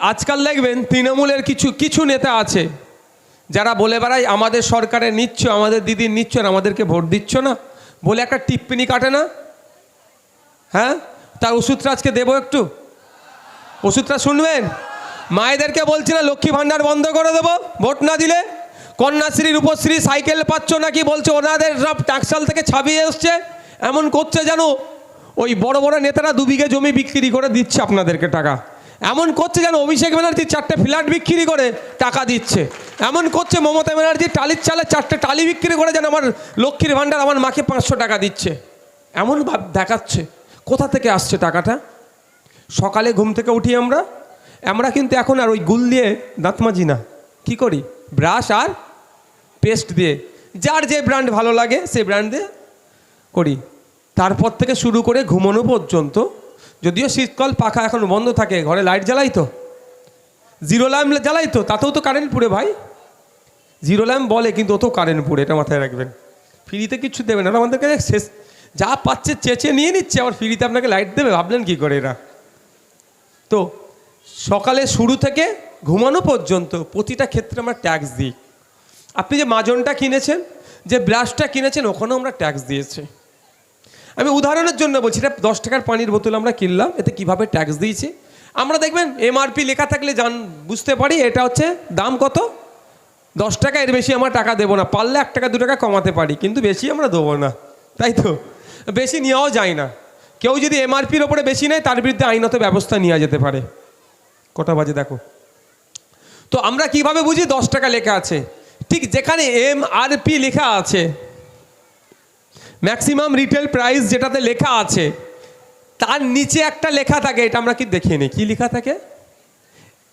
আজকাল দেখবেন তৃণমূলের কিছু কিছু নেতা আছে, যারা বলে বেড়ায়, আমাদের সরকারে নিচ্ছ, আমাদের দিদির নিচ্ছ না, আমাদেরকে ভোট দিচ্ছ না। বলে একটা টিপ্পনি কাটে না? হ্যাঁ? তার ওষুধটা আজকে দেবো একটু? ওষুধটা শুনবেন? মায়েদেরকে বলছি না, লক্ষ্মী ভাণ্ডার বন্ধ করে দেবো, ভোট না দিলে? কন্যাশ্রী, রূপশ্রী, সাইকেল পাচ্ছ নাকি বলছে, ওনাদের সব টাকসাল থেকে ছাপিয়ে এসছে, এমন করছে জানো? ওই বড় বড় নেতারা দু বিঘে জমি বিক্রি করে দিচ্ছে আপনাদেরকে টাকা। এমন করছে যেন অভিষেক ব্যানার্জি চারটে ফ্ল্যাট বিক্রি করে টাকা দিচ্ছে। এমন করছে মমতা ব্যানার্জি টালির চালে চারটে টালি বিক্রি করে যেন আমার লক্ষ্মীর ভাণ্ডার আমার মাকে পাঁচশো টাকা দিচ্ছে। এমন ভাব দেখাচ্ছে। কোথা থেকে আসছে টাকাটা? সকালে ঘুম থেকে উঠি আমরা। আমরা কিন্তু এখন আর ওই গুল দিয়ে দাঁত মাজি না। কী করি? ব্রাশ আর পেস্ট দিয়ে। যার যে ব্র্যান্ড ভালো লাগে সেই ব্র্যান্ড দিয়ে করি। তারপর থেকে শুরু করে ঘুমানো পর্যন্ত যদিও শীতকাল পাখা এখন বন্ধ থাকে, ঘরে লাইট জ্বালাই তো। জিরো ল্যাম্প জ্বালাই তো, তাতেও তো কারেন্ট পুড়ে ভাই। জিরো ল্যাম্প বলে, কিন্তু অত কারেন্ট পুড়ে, এটা মাথায় রাখবেন। ফ্রিতে কিছু দেবে না ওরা আমাদেরকে শেষ। যা পাচ্ছে চেঁচে নিয়ে নিচ্ছে, আবার ফ্রিতে আপনাকে লাইট দেবে, ভাবলেন কি করে এরা? তো, সকালে শুরু থেকে ঘুমানো পর্যন্ত প্রতিটা ক্ষেত্রে আমরা ট্যাক্স দিই। আপনি যে মাজনটা কিনেছেন, যে ব্রাশটা কিনেছেন, ওখানেও আমরা ট্যাক্স দিয়েছি। আমি উদাহরণের জন্য বলছি, এটা দশ টাকার পানির বোতল আমরা কিনলাম, এতে কীভাবে ট্যাক্স দিয়েছি? আমরা দেখবেন এমআরপি লেখা থাকলে জান, বুঝতে পারি, এটা হচ্ছে দাম কত? দশ টাকা, এর বেশি আমরা টাকা দেবো না, পারলে এক টাকা, দু টাকা কমাতে পারি, কিন্তু বেশি আমরা দেবো না, তাই তো? বেশি নেওয়াও যায় না। কেউ যদি এমআরপির ওপরে বেশি নেয়, তার বিরুদ্ধে আইনত ব্যবস্থা নেওয়া যেতে পারে। কটা বাজে দেখো। তো আমরা কীভাবে বুঝি? দশ টাকা লেখা আছে। ঠিক যেখানে এম আর পি লেখা আছে ম্যাক্সিমাম রিটেল প্রাইস যেটাতে লেখা আছে, তার নিচে একটা লেখা থাকে, এটা আমরা কি দেখিয়ে নিই? কী লেখা থাকে?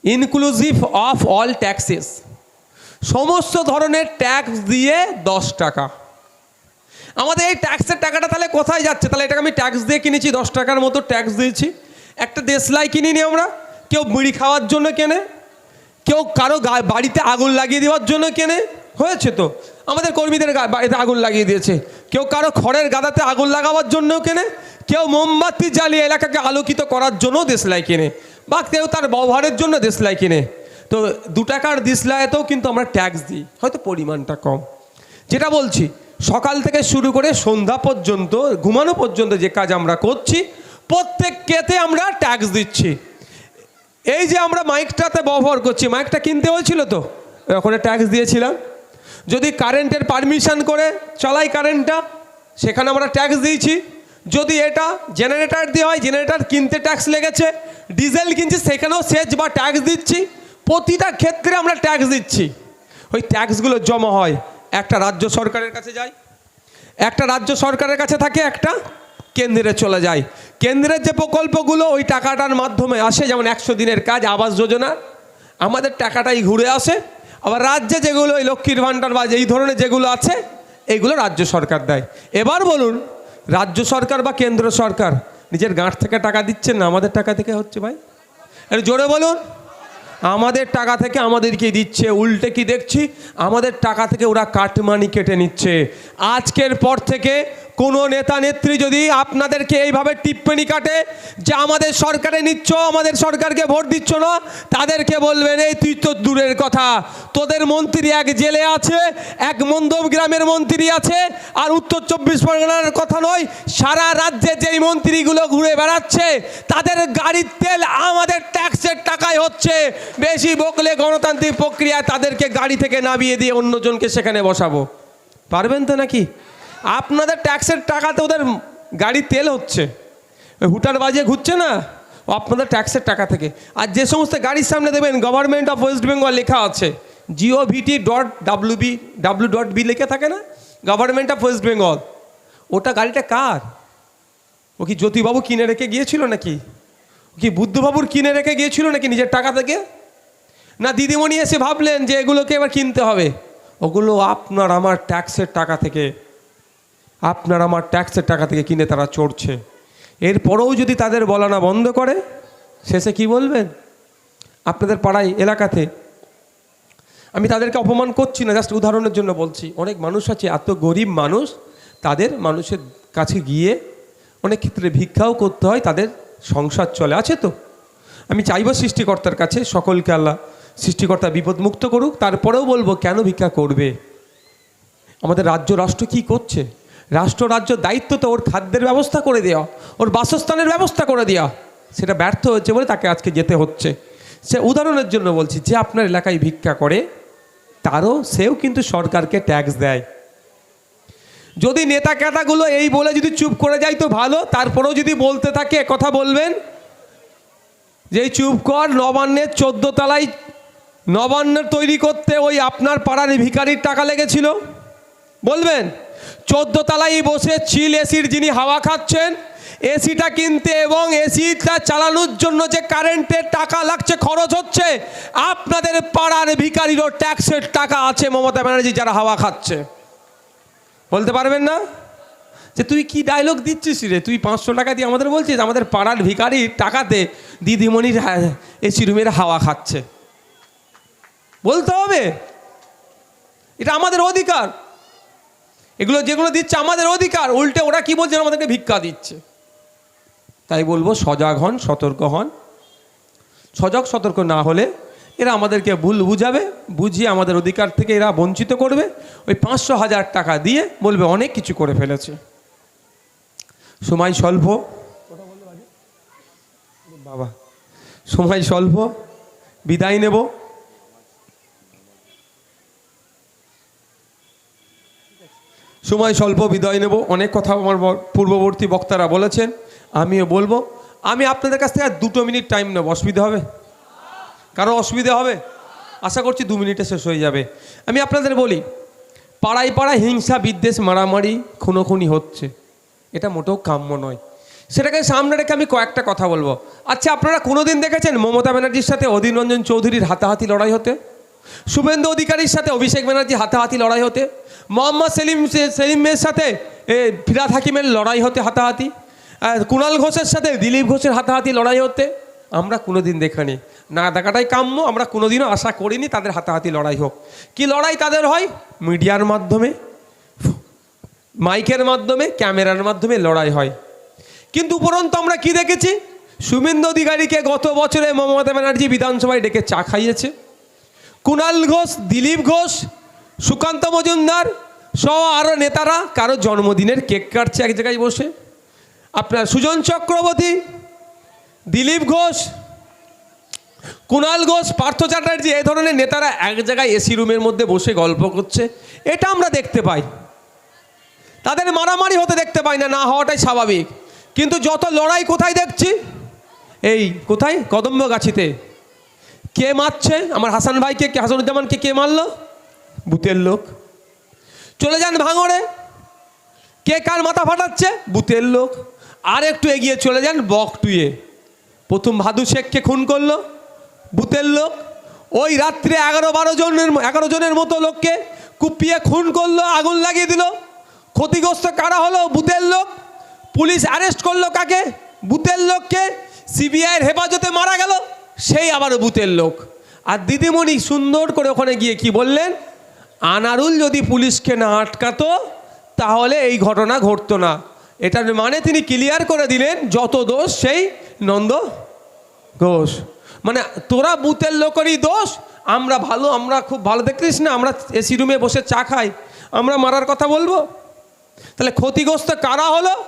ইনক্লুসিভ অফ অল ট্যাক্সেস সমস্ত ধরনের ট্যাক্স দিয়ে দশ টাকা। আমাদের এই ট্যাক্সের টাকাটা তাহলে কোথায় যাচ্ছে? তাহলে এটাকে আমি ট্যাক্স দিয়ে কিনেছি, দশ টাকার মতো ট্যাক্স দিয়েছি। একটা দেশলাই কিনিনি আমরা। কেউ মুড়ি খাওয়ার জন্য কেনে। কেউ কারও বাড়িতে আগুন লাগিয়ে দেওয়ার জন্য কেনে। হয়েছে তো? আমাদের কর্মীদের বাড়িতে আগুন লাগিয়ে দিয়েছে। কেউ কারও খড়ের গাদাতে আগুন লাগাবার জন্যও কেনে, কেউ মোমবাতি জ্বালিয়ে এলাকাকে আলোকিত করার জন্যও দেশলাই কেনে, বা কেউ তার ব্যবহারের জন্য দেশলাই কেনে। তো দু টাকার দেশলাইতেও কিন্তু আমরা ট্যাক্স দিই, হয়তো পরিমাণটা কম। যেটা বলছি, সকাল থেকে শুরু করে সন্ধ্যা পর্যন্ত, ঘুমানো পর্যন্ত যে কাজ আমরা করছি, প্রত্যেককেতে আমরা ট্যাক্স দিচ্ছি। এই যে আমরা মাইকটাতে ব্যবহার করছি মাইকটা কিনতে হয়েছিল তো? ওখানে ট্যাক্স দিয়েছিলাম। যদি কারেন্টের পারমিশন করে চালাই কারেন্টটা, সেখানে আমরা ট্যাক্স দিয়েছি। যদি এটা জেনারেটার দিয়ে হয় জেনারেটার কিনতে ট্যাক্স লেগেছে ডিজেল কিনছি, সেখানেও সেচ বা ট্যাক্স দিচ্ছি। প্রতিটা ক্ষেত্রে আমরা ট্যাক্স দিচ্ছি। ওই ট্যাক্সগুলো জমা হয়। একটা রাজ্য সরকারের কাছে যায় একটা রাজ্য সরকারের কাছে থাকে একটা, কেন্দ্রে চলে যায় কেন্দ্রের যে প্রকল্পগুলো, ওই টাকাটার মাধ্যমে আসে। যেমন একশো দিনের কাজ, আবাস যোজনা। আমাদের টাকাটাই ঘুরে আসে। আবার রাজ্যে যেগুলো ওই লক্ষ্মীর ভাণ্ডার বা এই ধরনের যেগুলো আছে, এইগুলো রাজ্য সরকার দেয়। এবার বলুন, রাজ্য সরকার বা কেন্দ্র সরকার নিজের গাঁট থেকে টাকা দিচ্ছেন না? আমাদের টাকা থেকে হচ্ছে ভাই? একটু জোরে বলুন। আমাদের টাকা থেকে আমাদেরকে দিচ্ছে, উল্টে কি দেখছি? আমাদের টাকা থেকে ওরা কাটমানি কেটে নিচ্ছে। আজকের পর থেকে কোনো নেতা নেত্রী যদি আপনাদেরকে এইভাবে টিপ্পনি কাটে যে আমাদের সরকারে নিচ্ছ, আমাদের সরকারকে ভোট দিচ্ছ না, তাদেরকে বলবেন, এই তুই তো দূরের কথা। তোদের মন্ত্রী এক জেলে আছে, এক মন্দব গ্রামের মন্ত্রী আছে, আর উত্তর চব্বিশ পরগনার কথা নয়, সারা রাজ্যে যেই মন্ত্রীগুলো ঘুরে বেড়াচ্ছে, তাদের গাড়ির তেল আমাদের ট্যাক্সের টাকায় হচ্ছে। বেশি বকলে গণতান্ত্রিক প্রক্রিয়ায় তাদেরকে গাড়ি থেকে নামিয়ে দিয়ে অন্যজনকে সেখানে বসাবো। পারবেন তো নাকি? আপনাদের ট্যাক্সের টাকাতে ওদের গাড়ির তেল হচ্ছে। হুটার বাজিয়ে ঘুরছে না? আপনাদের ট্যাক্সের টাকা থেকে। আর যে সমস্ত গাড়ির সামনে দেবেন গভর্নমেন্ট অফ ওয়েস্ট বেঙ্গল লেখা আছে। Jio V T dot W B W dot B লেখা থাকে না? গভর্নমেন্ট অফ ওয়েস্ট বেঙ্গল ওটা গাড়িটা কার? ও কি জ্যোতিবাবু কিনে রেখে গিয়েছিল নাকি? ও কি বুদ্ধবাবুর কিনে রেখে গিয়েছিল নাকি নিজের টাকা থেকে? না দিদিমণি এসে ভাবলেন যে এগুলোকে এবার কিনতে হবে। ওগুলো আপনার আমার ট্যাক্সের টাকা থেকে। আপনার আমার ট্যাক্সের টাকা থেকে কিনে তারা চড়ছে। এরপরেও যদি তাদের বলা না বন্ধ করে, শেষে কি বলবেন? আপনাদের পাড়ায়, এলাকাতে। আমি তাদেরকে অপমান করছি না, জাস্ট উদাহরণের জন্য বলছি। অনেক মানুষ আছে, এত গরিব মানুষ, তাদের মানুষের কাছে গিয়ে অনেক ক্ষেত্রে ভিক্ষাও করতে হয়, তাদের সংসার চলে। আছে তো? আমি চাইব সৃষ্টিকর্তার কাছে, সকলকে আল্লাহ সৃষ্টিকর্তা বিপদমুক্ত করুক, তারপরেও বলব, কেন ভিক্ষা করবে? আমাদের রাজ্য, রাষ্ট্র কি করছে? রাষ্ট্র রাজ্য দায়িত্ব তো ওর খাদ্যের ব্যবস্থা করে দেওয়া ওর বাসস্থানের ব্যবস্থা করে দেওয়া সেটা ব্যর্থ হচ্ছে বলে তাকে আজকে যেতে হচ্ছে। সে উদাহরণের জন্য বলছি, যে আপনার এলাকায় ভিক্ষা করে, তারও সেও কিন্তু সরকারকে ট্যাক্স দেয়। যদি নেতা ক্যাতাগুলো এই বলে যদি চুপ করে যায় তো ভালো, তারপরেও যদি বলতে থাকে কথা বলবেন। যে চুপ কর, নবান্নের চোদ্দ তলায় নবান্নের তৈরি করতে ওই আপনার পাড়ার ভিকারির টাকা লেগেছিল। বলবেন? চোদ্দ তলায় বসে চিল এসির যিনি হাওয়া খাচ্ছেন, এসিটা কিনতে এবং এসিটা চালানোর জন্য যে কারেন্টের টাকা লাগছে, খরচ হচ্ছে, আপনাদের পাড়ার ভিখারিরও ট্যাক্সের টাকা আছে মমতা ব্যানার্জি যারা হাওয়া খাচ্ছে। বলতে পারবেন না? যে তুই কি ডায়লগ দিচ্ছিস রে? তুই পাঁচশো টাকা দিয়ে আমাদের বলছিস, আমাদের পাড়ার ভিখারির টাকাতে দিদিমণির এসি রুমের হাওয়া খাচ্ছে। বলতে হবে। এটা আমাদের অধিকার। এগুলো যেগুলো দিচ্ছে আমাদের অধিকার, উল্টে ওরা কি বলছে আমাদেরকে ভিক্ষা দিচ্ছে? তাই বলব, সজাগ হন, সতর্ক হন। সজাগ, সতর্ক না হলে এরা আমাদেরকে ভুল বুঝাবে, বুঝিয়ে আমাদের অধিকার থেকে এরা বঞ্চিত করবে। ওই পাঁচশো হাজার টাকা দিয়ে বলবে, অনেক কিছু করে ফেলেছে। সময় স্বল্প। বাবা, সময় স্বল্প। বিদায় নেব। সময় স্বল্প বিদায় নেব। অনেক কথা আমার পূর্ববর্তী বক্তারা বলেছেন, আমিও বলব। আমি আপনাদের কাছ থেকে আর দুটো মিনিট টাইম নেব। অসুবিধা হবে? কারও অসুবিধা হবে? আশা করছি দু মিনিটে শেষ হয়ে যাবে। আমি আপনাদের বলি, পাড়ায় পাড়ায় হিংসা, বিদ্বেষ, মারামারি খুনোখুনি হচ্ছে। এটা মোটেও কাম্য নয়। সেটাকে সামনে রেখে আমি কয়েকটা কথা বলব। আচ্ছা আপনারা কোনোদিন দেখেছেন মমতা ব্যানার্জির সাথে অধীর রঞ্জন চৌধুরীর হাতাহাতি লড়াই হতে? শুভেন্দু অধিকারীর সাথে অভিষেক ব্যানার্জি হাতাহাতি লড়াই হতে, মোহাম্মদ সেলিম সেলিমের সাথে ফিরাদ হাকিমের লড়াই হতে হাতাহাতি কুণাল ঘোষের সাথে দিলীপ ঘোষের হাতাহাতি লড়াই হতে, আমরা কোনোদিন দেখানি না দেখাটাই কাম্য, আমরা কোনোদিনও আশা করিনি তাদের হাতাহাতি লড়াই হোক। কি লড়াই তাদের হয়? মিডিয়ার মাধ্যমে, মাইকের মাধ্যমে, ক্যামেরার মাধ্যমে লড়াই হয়। কিন্তু উপরন্তু আমরা কি দেখেছি? শুভেন্দু অধিকারীকে গত বছরে মমতা ব্যানার্জি বিধানসভায় ডেকে চা খাইয়েছে। কুণাল ঘোষ, দিলীপ ঘোষ, সুকান্ত মজুমদার সহ আরও নেতারা কারও জন্মদিনের কেক কাটছে এক জায়গায় বসে। আপনার সুজন চক্রবর্তী, দিলীপ ঘোষ, কুণাল ঘোষ, পার্থ চ্যাটার্জি, এই ধরনের নেতারা এক জায়গায় এসি রুমের মধ্যে বসে গল্প করছে। এটা আমরা দেখতে পাই। তাদের মারামারি হতে দেখতে পাই না না হওয়াটাই স্বাভাবিক। কিন্তু যত লড়াই কোথায় দেখছি? এই কোথায়? কদম্বগাছিতে। কে মারছে? আমার হাসান ভাইকে, কে হাসানুজ্জামানকে কে মারলো? বুতের লোক। চলে যান ভাঙড়ে। কে কার মাথা ফাটাচ্ছে? বুতের লোক। আর একটু এগিয়ে চলে যান বকটুয়ে। প্রথম ভাদু শেখকে খুন করল বুতের লোক। ওই রাত্রে এগারো বারো জনের এগারো জনের মতো লোককে কুপিয়ে খুন করল, আগুন লাগিয়ে দিল। ক্ষতিগ্রস্ত কারা হলো? বুতের লোক। পুলিশ অ্যারেস্ট করল কাকে? বুতের লোককে। সিবিআইয়ের হেফাজতে মারা গেল। সেই আবার বুতের লোক। আর দিদিমণি সুন্দর করে ওখানে গিয়ে কি বললেন? আনারুল যদি পুলিশকে না আটকাতো, তাহলে এই ঘটনা ঘটতো না। এটার মানে তিনি ক্লিয়ার করে দিলেন যত দোষ সেই নন্দ ঘোষ। মানে তোরা বুথের লোকেরই দোষ, আমরা ভালো, আমরা খুব ভালো দেখতিস না, আমরা এসি রুমে বসে চা খাই, আমরা মারার কথা বলব? তাহলে ক্ষতিগ্রস্ত কারা হলো?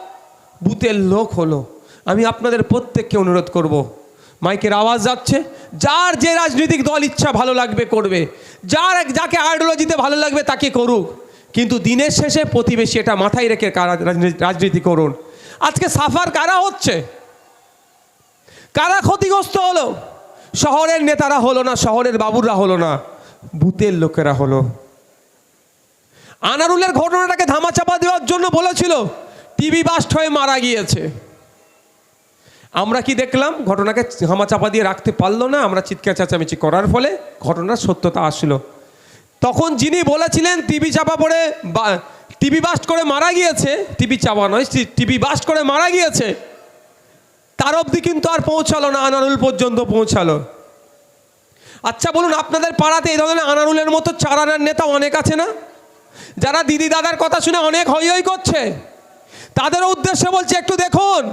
বুথের লোক হলো। আমি আপনাদের প্রত্যেককে অনুরোধ করব। মাইকের আওয়াজ যাচ্ছে। যার যে রাজনৈতিক দল ইচ্ছা ভালো লাগবে, করবে। যার যাকে আইডিওলজিতে ভালো লাগবে, তাকে করুক। কিন্তু দিনের শেষে প্রতিবেশী এটা মাথায় রেখে রাজনীতি করুন। আজকে সাফার কারা হচ্ছে? কারা ক্ষতিগ্রস্ত হলো? শহরের নেতারা হলো না, শহরের বাবুরা হলো না, বুথের লোকেরা হলো। আনারুলের ঘটনাটাকে ধামাচাপা দেওয়ার জন্য বলেছিল, টিভি বাস্ট হয়ে মারা গিয়েছে। আমরা কি দেখলাম? ঘটনাকে হামাচাপা দিয়ে রাখতে পারল না, আমরা চিৎকার চেঁচামেচি করার ফলে ঘটনার সত্যতা আসলো। তখন যিনি বলেছিলেন, টিভি চাপা পড়ে টিভি বাস্ট করে মারা গিয়েছে, টিভি চাপা নয় টিভি বাস্ট করে মারা গিয়েছে, তার অবধি কিন্তু আর পৌঁছালো না, আনারুল পর্যন্ত পৌঁছালো। আচ্ছা বলুন, আপনাদের পাড়াতে এই ধরনের আনারুলের মতো চারানার নেতা অনেক আছে না? যারা দিদি দাদার কথা শুনে অনেক হই হই করছে। তাদেরও উদ্দেশ্যে বলছে, একটু দেখুন।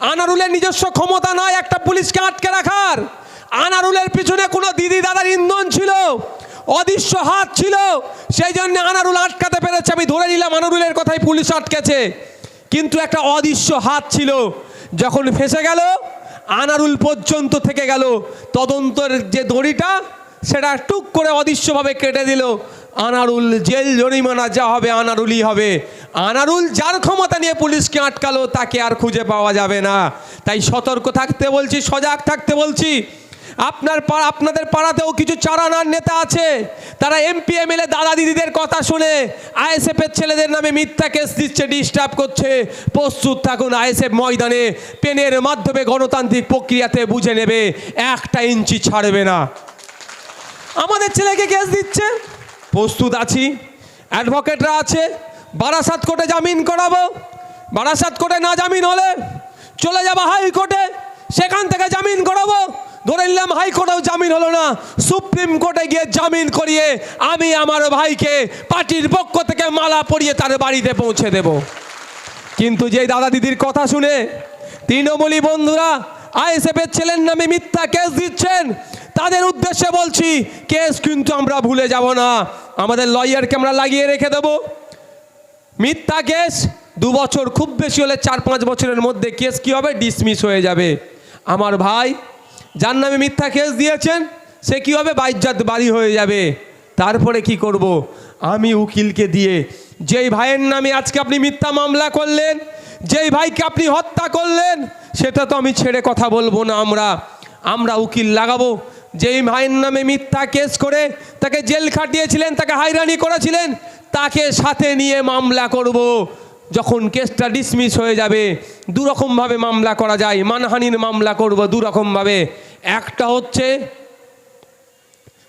আনারুলের নিজস্ব ক্ষমতা নয়, একটা পুলিশকে আটকে রাখার। আনারুলের পিছনে কোনো দিদি দাদার ইন্ধন ছিল, অদৃশ্য হাত ছিল, সেই জন্য আনারুল আটকাতে পেরেছে। আমি ধরে নিলাম আনারুলের কথাই পুলিশ আটকেছে। কিন্তু একটা অদৃশ্য হাত ছিল, যখন ফেসে গেল, আনারুল পর্যন্ত থেকে গেল। তদন্তের যে দড়িটা, সেটা টুক করে অদৃশ্যভাবে কেটে দিল। আনারুল জেল জরিমানা যা হবে, আনারুলই হবে। আনারুল যার ক্ষমতা নিয়ে পুলিশকে আটকালো, তাকে আর খুঁজে পাওয়া যাবে না। তাই সতর্ক থাকতে বলছি, সজাগ থাকতে বলছি। আপনার আপনাদের পাড়াতেও কিছু চারানার নেতা আছে। তারা এমপি, এমএলএ, দাদা দিদিদের কথা শুনে আইএসএফের ছেলেদের নামে মিথ্যা কেস দিচ্ছে ডিস্টার্ব করছে। প্রস্তুত থাকুন, আইএসএফ ময়দানে পেনের মাধ্যমে গণতান্ত্রিক প্রক্রিয়াতে বুঝে নেবে, একটা ইঞ্চি ছাড়বে না। আমাদের ছেলেকে কেস দিচ্ছে? প্রস্তুত আছি। অ্যাডভোকেটরা আছে। বারাসাত কোর্টে জামিন করাবো। বারাসাত কোর্টে না জামিন হলে চলে যাব হাইকোর্টে। সেখান থেকে জামিন করাবো। ধরে নিলাম হাইকোর্টেও জামিন হলো না। সুপ্রিম কোর্টে গিয়ে জামিন করিয়ে আমি আমার ভাইকে পার্টির পক্ষ থেকে মালা পরিয়ে তার বাড়িতে পৌঁছে দেব। কিন্তু যে দাদা দিদির কথা শুনে তৃণমূলী বন্ধুরা, আইএসএফের ছেলের নামে মিথ্যা কেস দিচ্ছেন। তাদের উদ্দেশ্যে বলছি, কেস কিন্তু আমরা ভুলে যাব না। আমাদের লয়ারকে আমরা লাগিয়ে রেখে দেবো। মিথ্যা কেস, দু বছর, খুব বেশি হলে চার পাঁচ বছরের মধ্যে কেস কি হবে? ডিসমিস হয়ে যাবে। আমার ভাই, যার নামে মিথ্যা কেস দিয়েছেন, সে কি হবে? বাইজাত বাড়ি হয়ে যাবে। তারপরে কি করব? আমি উকিলকে দিয়ে, যেই ভাইয়ের নামে আজকে আপনি মিথ্যা মামলা করলেন, যেই ভাইকে আপনি হত্যা করলেন, সেটা তো আমি ছেড়ে কথা বলব না আমরা। আমরা উকিল লাগাবো। যেই ভাইয়ের নামে মিথ্যা কেস করে তাকে জেল খাটিয়েছিলেন, তাকে হাইরানি করেছিলেন, তাকে সাথে নিয়ে মামলা করব। যখন কেসটা ডিসমিস হয়ে যাবে, দুরকমভাবে মামলা করা যায়, মানহানির মামলা করব দুরকমভাবে। একটা হচ্ছে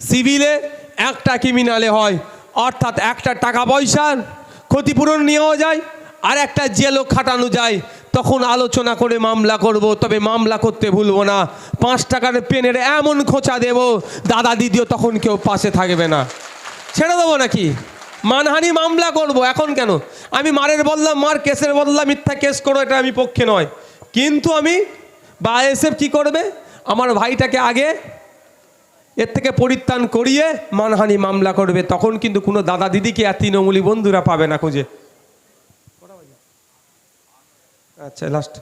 সিভিলে একটা ক্রিমিনালে হয়, অর্থাৎ একটা টাকা পয়সার ক্ষতিপূরণ নেওয়া যায়, আর একটা জেলও খাটানো যায়। তখন আলোচনা করে মামলা করব, তবে মামলা করতে ভুলবো না। পাঁচ টাকার পেনের এমন খোঁচা দেব, দাদা দিদিও তখন কেউ পাশে থাকবে না। ছেড়ে দেবো নাকি? মানহানি মামলা করব, এখন কেন? আমি মারের বললাম মার কেসের বললাম মিথ্যা কেস করো, এটা আমি পক্ষে নয়। কিন্তু আমি বা এসএফ কী করবে? আমার ভাইটাকে আগে এর থেকে পরিত্রাণ করিয়ে মানহানি মামলা করবে, তখন কিন্তু কোনো দাদা দিদিকে আর তৃণমূলী বন্ধুরা পাবে না খুঁজে। আচ্ছা লাস্ট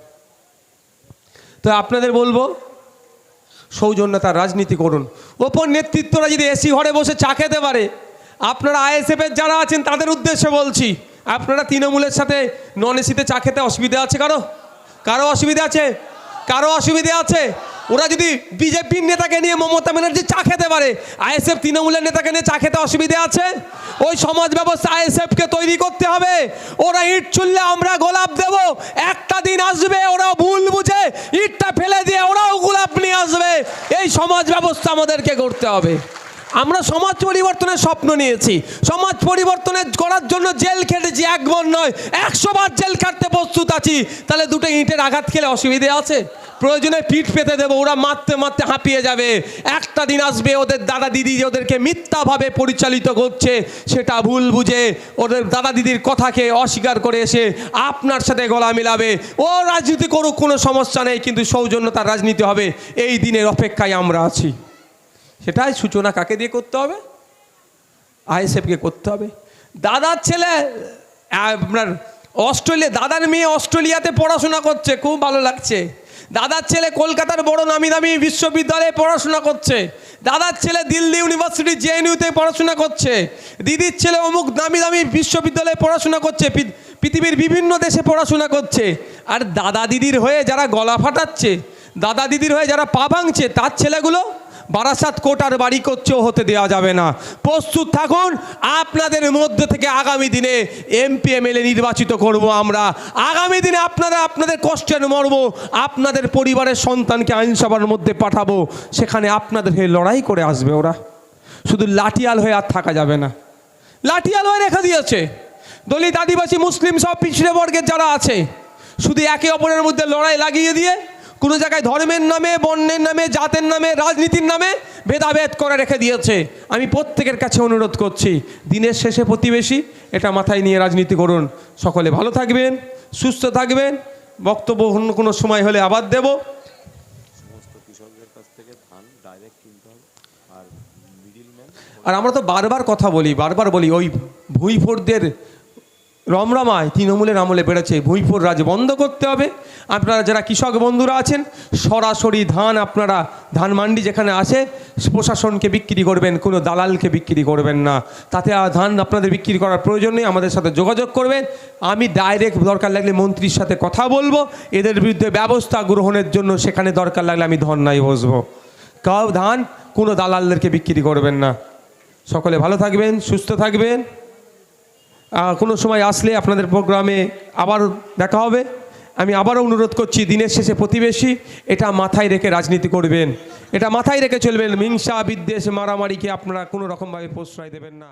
তো আপনাদের বলব, সৌজন্যতার রাজনীতি করুন। ওপর নেতৃত্বরা যদি এসি ঘরে বসে চা খেতে পারে, আপনারা আইএসএফের যারা আছেন, তাদের উদ্দেশ্যে বলছি, আপনারা তৃণমূলের সাথে নন এসিতে চা খেতে অসুবিধা আছে কারও? কারও অসুবিধা আছে? কারও অসুবিধা আছে? ওরা যদি বিজেপির নেতাকে নিয়ে মমতা ব্যানার্জি চা খেতে পারে, আইএসএফ তৃণমূলের নেতাকে নিয়ে চা খেতে অসুবিধে আছে? ওই সমাজ ব্যবস্থা আইএসএফকে তৈরি করতে হবে। ওরা ইট ছুললে আমরা গোলাপ দেব। একটা দিন আসবে ওরা ভুল বুঝে ইটটা ফেলে দিয়ে ওরাও গোলাপ নিয়ে আসবে। এই সমাজ ব্যবস্থা আমাদেরকে করতে হবে। আমরা সমাজ পরিবর্তনের স্বপ্ন নিয়েছি। সমাজ পরিবর্তনের করার জন্য জেল খেটেছি, একবার নয়, একশো বার জেল খাটতে প্রস্তুত আছি। তাহলে দুটো ইঁটের আঘাত খেলে অসুবিধে আছে? প্রয়োজনে পিঠ পেতে দেবো, ওরা মারতে মারতে হাঁপিয়ে যাবে। একটা দিন আসবে, ওদের দাদা দিদি ওদেরকে মিথ্যাভাবে পরিচালিত করছে, সেটা ভুল বুঝে। ওদের দাদা দিদির কথাকে অস্বীকার করে এসে আপনার সাথে গলা মিলাবে। ও রাজনীতি করুক, কোনো সমস্যা নেই, কিন্তু সৌজন্য তার রাজনীতি হবে। এই দিনের অপেক্ষায় আমরা আছি। সেটাই সূচনা কাকে দিয়ে করতে হবে? আইএসএফকে করতে হবে। দাদার ছেলে আপনার অস্ট্রেলিয়া, দাদার মেয়ে অস্ট্রেলিয়াতে পড়াশোনা করছে, খুব ভালো লাগছে। দাদার ছেলে কলকাতার বড় নামি দামি বিশ্ববিদ্যালয়ে পড়াশোনা করছে। দাদার ছেলে দিল্লি ইউনিভার্সিটি জেএনইউতে পড়াশোনা করছে। দিদির ছেলে অমুক নামি দামি বিশ্ববিদ্যালয়ে পড়াশোনা করছে পৃথিবীর বিভিন্ন দেশে পড়াশোনা করছে। আর দাদা দিদির হয়ে যারা গলা ফাটাচ্ছে, দাদা দিদির হয়ে যারা পা ভাঙছে, তার ছেলেগুলো বারাসাত কোটার বাড়ি করছেও হতে দেওয়া যাবে না। প্রস্তুত থাকুন, আপনাদের মধ্যে থেকে আগামী দিনে এমপি, এমএলএ নির্বাচিত করব আমরা। আগামী দিনে আপনারা আপনাদের কষ্টের মর্ম, আপনাদের পরিবারের সন্তানকে আইনসভার মধ্যে পাঠাবো। সেখানে আপনাদের হয়ে লড়াই করে আসবে ওরা। শুধু লাঠিয়াল হয়ে আর থাকা যাবে না। লাঠিয়াল হয়ে রেখে দিয়েছে। দলিত, আদিবাসী, মুসলিম সব পিছড়ে বর্গের যারা আছে, শুধু একে অপরের মধ্যে লড়াই লাগিয়ে দিয়ে কোনো জায়গায় ধর্মের নামে, বর্ণের নামে, জাতের নামে, রাজনীতির নামে ভেদাভেদ করে রেখে দিয়েছে। আমি প্রত্যেকের কাছে অনুরোধ করছি, দিনের শেষে প্রতিবেশী, এটা মাথায় নিয়ে রাজনীতি করুন। সকলে ভালো থাকবেন, সুস্থ থাকবেন, বক্তব্য অন্য কোনো সময় হলে আবার দেব। আর আমরা তো বারবার কথা বলি, বারবার বলি, ওই ভুঁইফোরদের রমরমায় তৃণমূলের আমলে বেড়েছে ভুঁইফোর রাজ বন্ধ করতে হবে। আপনারা যারা কৃষক বন্ধুরা আছেন, সরাসরি ধান আপনারা, ধান মান্ডি যেখানে আসে প্রশাসনকে বিক্রি করবেন, কোনো দালালকে বিক্রি করবেন না। তাতে ধান আপনাদের বিক্রি করার প্রয়োজন নেই, আমাদের সাথে যোগাযোগ করবেন। আমি ডাইরেক্ট দরকার লাগলে মন্ত্রীর সাথে কথা বলব, এদের বিরুদ্ধে ব্যবস্থা গ্রহণের জন্য সেখানে দরকার লাগলে আমি ধর্নায় বসবো। কাউ ধান কোনো দালালদেরকে বিক্রি করবেন না। সকলে ভালো থাকবেন, সুস্থ থাকবেন। কোনো সময় আসলে আপনাদের প্রোগ্রামে আবার দেখা হবে। আমি আবারও অনুরোধ করছি, দিনের শেষে প্রতিবেশী, এটা মাথায় রেখে রাজনীতি করবেন। এটা মাথায় রেখে চলবেন। হিংসা, বিদ্বেষ, মারামারিকে আপনারা কোনো রকমভাবে প্রশ্রয় দেবেন না।